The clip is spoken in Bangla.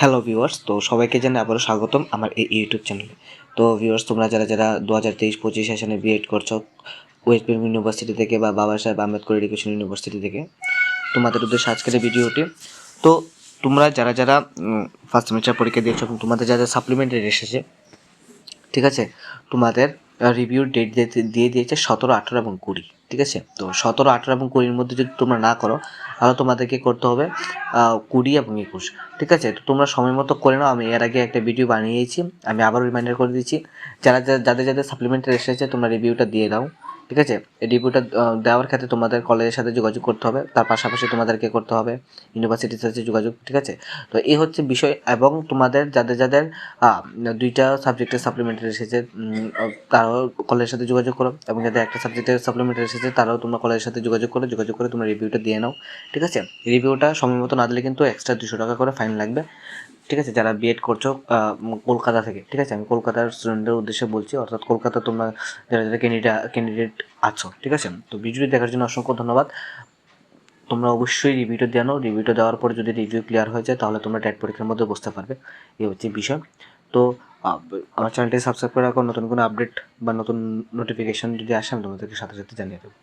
হ্যালো ভিউয়ার্স তো সবাইকে জানাই আবারও স্বাগতম আমার এই ইউটিউব চ্যানেলে তো ভিউয়ার্স তোমরা যারা যারা দু হাজার তেইশ পঁচিশ সেশনে বিএড করছ ওয়েস্ট বেঙ্গল ইউনিভার্সিটি থেকে বা বাবা সাহেব আম্বেদকর এডুকেশন ইউনিভার্সিটি থেকে, তোমাদের উদ্দেশ্যে আজকের ভিডিওটি তো তোমরা যারা যারা ফার্স্ট সেমিস্টার পরীক্ষা দিয়েছ এবং তোমাদের যারা সাপ্লিমেন্টারি এসেছে, ঠিক আছে? তোমাদের রিভিউ ডেট দিয়ে দিয়েছে সতেরো, আঠেরো এবং কুড়ি, ঠিক আছে? তো সতেরো, আঠেরো এবং কুড়ির মধ্যে যদি তোমরা না করো, তাহলে তোমাদেরকে করতে হবে কুড়ি এবং একুশ, ঠিক আছে? তো তোমরা সময় মতো করে নাও, আমি এর আগে একটা ভিডিও বানিয়েছি, আমি আবারও রিমাইন্ডার করে দিচ্ছি। যারা- যাদের যাদের সাপ্লিমেন্টারি এসেছে, তোমরা রিভিউটা দিয়ে দাও। ঠিক আছে? এই রিভিউটা দেওয়ার ক্ষেত্রে তোমাদের কলেজের সাথে যোগাযোগ করতে হবে। তার পাশাপাশি তোমাদেরকে করতে হবে ইউনিভার্সিটির সাথে যোগাযোগ, ঠিক আছে? তো এই হচ্ছে বিষয় এবং তোমাদের যাদের যাদের দুইটা সাবজেক্টের সাপ্লিমেন্টারি এসেছে তারাও কলেজের সাথে যোগাযোগ করো এবং যাদের একটা সাবজেক্টের সাপ্লিমেন্টারি এসেছে, তারাও তোমরা কলেজের সাথে যোগাযোগ করো। যোগাযোগ করে তোমরা রিভিউটা দিয়ে নাও, ঠিক আছে? রিভিউটা সময় মতো না দিলে কিন্তু এক্সট্রা দুশো টাকা করে ফাইন লাগবে। ঠিক আছে, যারা বিএড করছ কলকাতা থেকে, ঠিক আছে? আমি কলকাতার স্টুডেন্টদের উদ্দেশ্যে বলছি, অর্থাৎ কলকাতা তোমরা যারা যারা ক্যান্ডিডেট ক্যান্ডিডেট আছো, ঠিক আছে? তো ভিডিওটি দেখার জন্য অসংখ্য ধন্যবাদ। তোমরা অবশ্যই রিভিউটা জানো রিভিউটা দেওয়ার পরে যদি রিভিউ ক্লিয়ার হয়ে যায়, তাহলে তোমরা টেট পরীক্ষার মধ্যে বসতে পারবে। এই হচ্ছে বিষয়। তো আমার চ্যানেলটি সাবস্ক্রাইব করে রাখো, নতুন কোনো আপডেট বা নতুন নোটিফিকেশন যদি আসে, আমি তোমাদেরকে সাথে সাথে জানিয়ে দেবো।